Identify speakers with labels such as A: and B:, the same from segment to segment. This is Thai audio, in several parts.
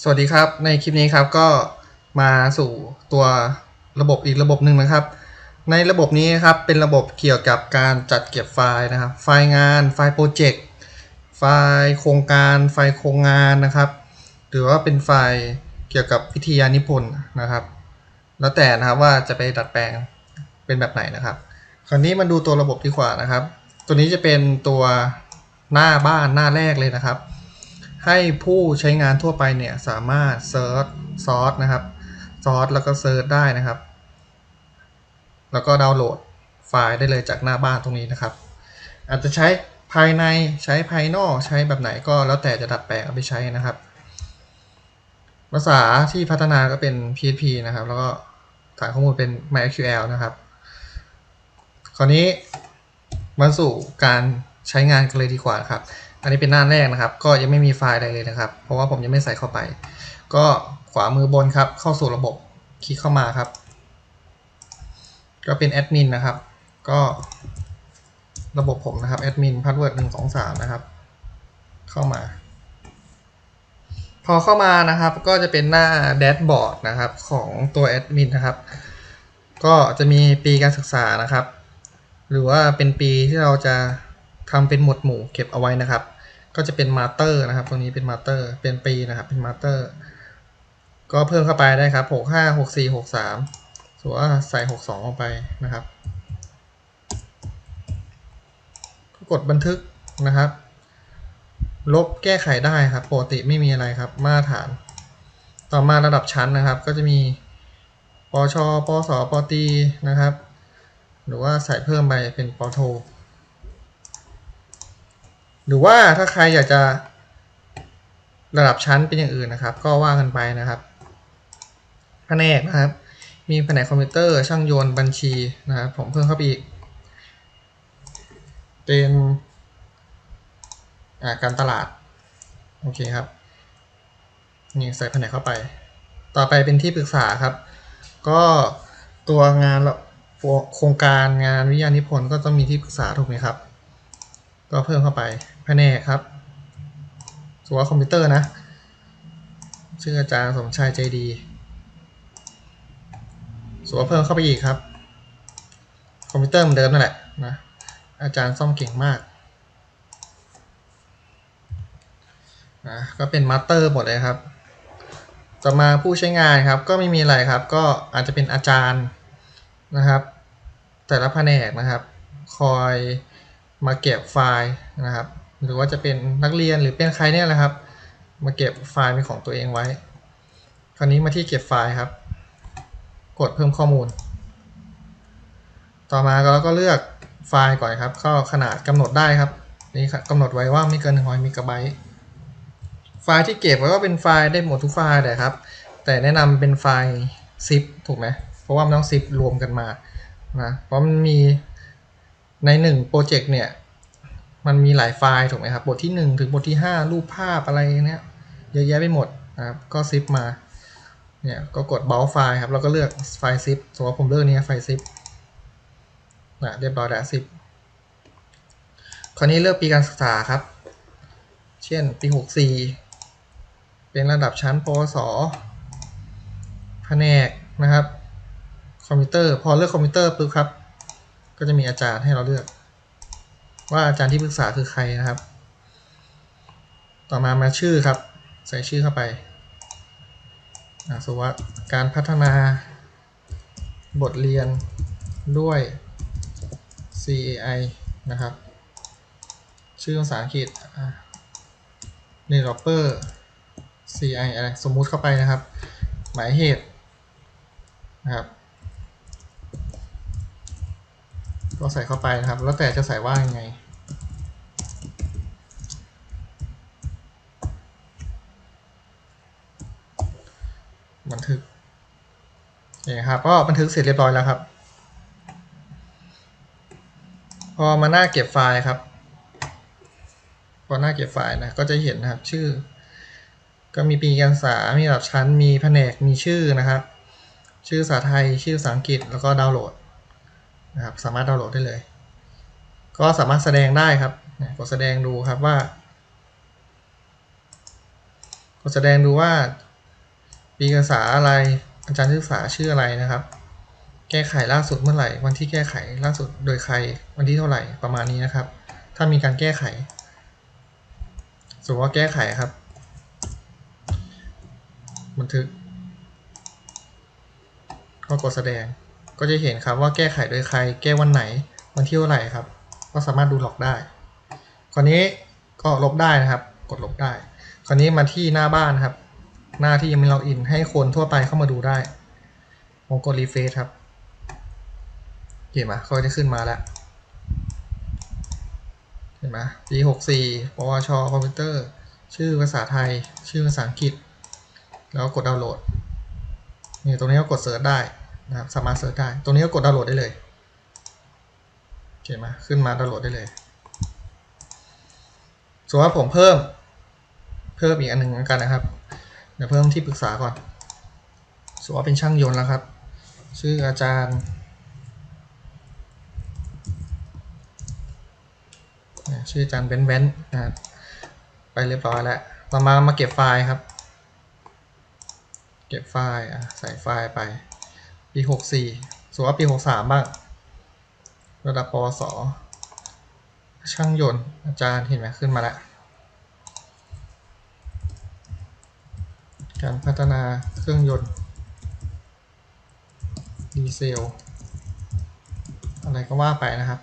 A: สวัสดีครับ ในคลิปนี้ครับก็มาสู่ตัวระบบอีกระบบหนึ่งนะครับ ในระบบนี้ครับเป็นระบบเกี่ยวกับการจัดเก็บไฟล์นะครับ ไฟล์งานไฟล์โปรเจกต์ไฟล์โครงการไฟล์โครงงานนะครับ หรือว่าเป็นไฟล์เกี่ยวกับวิทยานิพนธ์นะครับ แล้วแต่นะครับว่าจะไปดัดแปลงเป็นแบบไหนนะครับ คราวนี้มาดูตัวระบบดีกว่านะครับ ตัวนี้จะเป็นตัวหน้าบ้านหน้าแรกเลยนะครับ ให้ผู้ใช้งานทั่วไปเนี่ยสามารถเซิร์ชซอสนะครับซอสแล้วก็เซิร์ชได้นะครับ แล้วก็ดาวน์โหลดไฟล์ได้เลยจากหน้าบ้านตรงนี้นะครับ อาจจะใช้ภายในใช้ภายนอกใช้แบบไหนก็แล้วแต่จะดัดแปลงเอาไปใช้นะครับ ภาษาที่พัฒนาก็เป็น PHP นะครับ แล้วก็ฐานข้อมูลเป็น MySQL นะครับ คราวนี้มาสู่การใช้งานกันเลยดีกว่าครับ อันนี้เป็นหน้าแรกนะครับ ก็ยังไม่มีไฟล์อะไรเลยนะครับ เพราะว่าผมยังไม่ใส่เข้าไป ก็ขวามือบนครับ เข้าสู่ระบบ คลิกเข้ามาครับ ก็เป็นแอดมินนะครับ ก็ระบบผมนะครับแอดมินพาสเวิร์ดหนึ่งสองสามนะครับ เข้ามา พอเข้ามานะครับ ก็จะเป็นหน้าแดชบอร์ดนะครับ ของตัวแอดมินนะครับ ก็จะมีปีการศึกษานะครับ หรือว่าเป็นปีที่เราจะ ทำเป็นหมวดหมู่เก็บเอาไว้นะครับ ก็จะเป็นมาเตอร์นะครับ ตรงนี้เป็นมาเตอร์เป็นปีนะครับ เป็นมาเตอร์ก็เพิ่มเข้าไปได้ครับ 6 5 6 4 6 3ส่วนว่าใส่ 6 2ลงไปนะครับ กดบันทึกนะครับ ลบแก้ไขได้ครับปกติไม่มีอะไรครับ มาตรฐาน ต่อมาระดับชั้นนะครับ ก็จะมีปชปสปตีนะครับ หรือว่าใส่เพิ่มไปเป็นปโท หรือว่าถ้าใครอยากจะระดับชั้นเป็นอย่างอื่นนะครับ ก็ว่ากันไปนะครับ แผนกนะครับ มีแผนกคอมพิวเตอร์ช่างยนต์บัญชีนะครับผมเพิ่มเข้าไปอีก เป็นาการตลาด โอเคครับ นี่ใส่แผนกเข้าไป ต่อไปเป็นที่ปรึกษาครับ ก็ตัวงานโครงการงานวิทยานิพนธ์ก็ต้องมีที่ปรึกษาถูกไหมครับ ก็เพิ่มเข้าไปแผนกครับส่วคอมพิวเตอร์นะชื่ออาจารย์สมชายใจดีส่วเพิ่มเข้าไปอีกครับ คอมพิวเตอร์เหมือนเดิมนั่นแหละนะอาจารย์ซ่อมเก่งมากนะก็เป็นมาสเตอร์หมดเลยครับ ต่อมาผู้ใช้งานครับก็ไม่มีอะไรครับ ก็อาจจะเป็นอาจารย์นะครับ แต่ละแผนกนะครับ คอย มาเก็บไฟล์นะครับ หรือว่าจะเป็นนักเรียนหรือเป็นใครเนี่ยแหละครับ มาเก็บไฟล์เป็นของตัวเองไว้ คราวนี้มาที่เก็บไฟล์ครับ กดเพิ่มข้อมูล ต่อมาเราก็เลือกไฟล์ก่อนครับ ก็ขนาดกำหนดได้ครับ นี่กำหนดไว้ว่าไม่เกิน100มิกะไบต์ไฟล์ที่เก็บไว้ก็เป็นไฟล์ได้หมดทุกไฟล์แต่ครับ แต่แนะนำเป็นไฟล์ zip ถูกไหมเพราะว่ามันต้อง zip รวมกันมานะเพราะมันมี ในหนึ่งโปรเจกต์เนี่ย มันมีหลายไฟล์ถูกไหมครับบทที่ 1 ถึงบทที่ 5 รูปภาพอะไรเนี้ยเยอะแยะไปหมดนะครับก็ zip มาเนี่ยก็กดเบลไฟล์ครับแล้วก็เลือกไฟล์ zip สมมติว่าผมเลือกนี้ไฟล์ zip นะเรียบร้อยแล้วสิบคราวนี้เลือกปีการศึกษาครับ เช่นปี 64 เป็นระดับชั้นปวสแผนกนะครับคอมพิวเตอร์พอเลือกคอมพิวเตอร์ปุ๊บครับ ก็จะมีอาจารย์ให้เราเลือก ว่าอาจารย์ที่ปรึกษาคือใครนะครับ ต่อมามาชื่อครับ ใส่ชื่อเข้าไปสมมติว่าการพัฒนาบทเรียนด้วย CAI นะครับ ชื่อภาษาอังกฤษ developer CI อะไร สมมุติเข้าไปนะครับ หมายเหตุนะครับ ก็ใส่เข้าไปนะครับ แล้วแต่จะใส่ว่ายังไง บันทึกนี่ครับก็บันทึกเสร็จเรียบร้อยแล้วครับ พอมาหน้าเก็บไฟล์ครับ พอหน้าเก็บไฟล์นะก็จะเห็นนะครับชื่อ ก็มีปีการศึกษามีระดับชั้นมีแผนกมีชื่อนะครับ ชื่อภาษาไทยชื่อภาษาอังกฤษแล้วก็ดาวน์โหลด นะครับสามารถดาวน์โหลดได้เลย ก็สามารถแสดงได้ครับกดแสดงดูครับว่ากดแสดงดูว่าปีการศึกษาอะไรอาจารย์ศึกษาชื่ออะไรนะครับ แก้ไขล่าสุดเมื่อไหร่ วันที่แก้ไขล่าสุดโดยใครวันที่เท่าไหร่ประมาณนี้นะครับ ถ้ามีการแก้ไขสมมติว่าแก้ไขครับ บันทึกก็กดแสดง ก็จะเห็นครับว่าแก้ไขโดยใคร แก้วันไหน วันที่เท่าไหร่ครับ ก็สามารถดูหลอกได้ คราวนี้ก็ลบได้นะครับ กดลบได้ คราวนี้มาที่หน้าบ้านครับ หน้าที่ยังไม่ล็อกอิน ให้คนทั่วไปเข้ามาดูได้ ผมกดรีเฟซครับเห็นไหมเขาจะขึ้นมาแล้ว เห็นไหมปีหกสี่ปวชคอมพิวเตอร์ ชื่อภาษาไทย ชื่อภาษาอังกฤษ แล้วกดดาวน์โหลด นี่ตรงนี้ก็กดเสิร์ชได้ นะครับสามารถเสิร์ชได้ ตรงนี้ก็กดดาวน์โหลดได้เลยเห็นไหมขึ้นมาดาวน์โหลดได้เลยส่วนว่าผมเพิ่มเพิ่มอีกอันหนึ่งเหมือนกันนะครับ เดี๋ยวเพิ่มที่ปรึกษาก่อนสมมติว่าเป็นช่างยนต์แล้วครับ ชื่ออาจารย์ชื่ออาจารย์เบนเบนนะครับไปเรียบร้อยแล้วต่อมามาเก็บไฟล์ครับ เก็บไฟล์ใส่ไฟล์ไป ปีหกสี่สมมติว่าปีหกสามบ้าง ระดับปวส ช่างยนต์อาจารย์เห็นไหมขึ้นมาแล้ว การพัฒนาเครื่องยนต์ ดีเซล อะไรก็ว่าไปนะครับ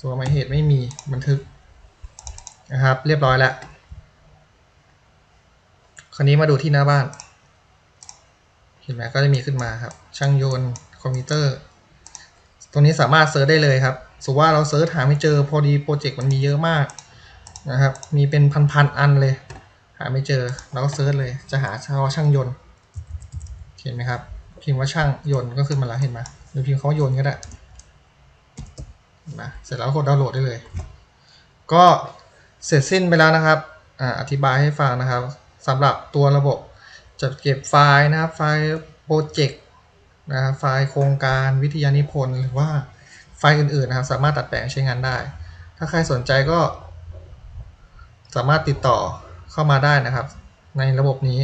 A: ส่วนหมายเหตุไม่มีบันทึกนะครับ เรียบร้อยแล้ว คราวนี้มาดูที่หน้าบ้าน เห็นไหมก็จะมีขึ้นมาครับ ช่างยนต์คอมพิวเตอร์ ตรงนี้สามารถเซิร์ชได้เลยครับสมมติว่าเราเซิร์ชหาไม่เจอพอดีโปรเจกต์มันมีเยอะมากนะครับ มีเป็นพันๆอันเลย หาไม่เจอเราก็เซิร์ชเลย จะหาเฉพาะช่างยนต์ เห็นไหมครับ พิมพ์ว่าช่างยนต์ก็ขึ้นมาแล้วเห็นไหมหรือพิมพ์เขายนต์ก็ได้นไหมเสร็จแล้วกดดาวน์โหลดได้เลย ก็เสร็จสิ้นไปแล้วนะครับออธิบายให้ฟังนะครับ สำหรับตัวระบบจัดเก็บไฟล์นะครับไฟล์โปรเจกต์นะครับไฟล์โครงการวิทยานิพนธ์หรือว่าไฟล์อื่นๆนะครับสามารถตัดแปลงใช้งานได้ ถ้าใครสนใจก็ สามารถติดต่อเข้ามาได้นะครับ ในระบบนี้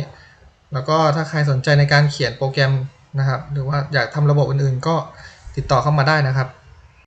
A: แล้วก็ถ้าใครสนใจในการเขียนโปรแกรมนะครับ หรือว่าอยากทำระบบอื่นๆ ก็ติดต่อเข้ามาได้นะครับ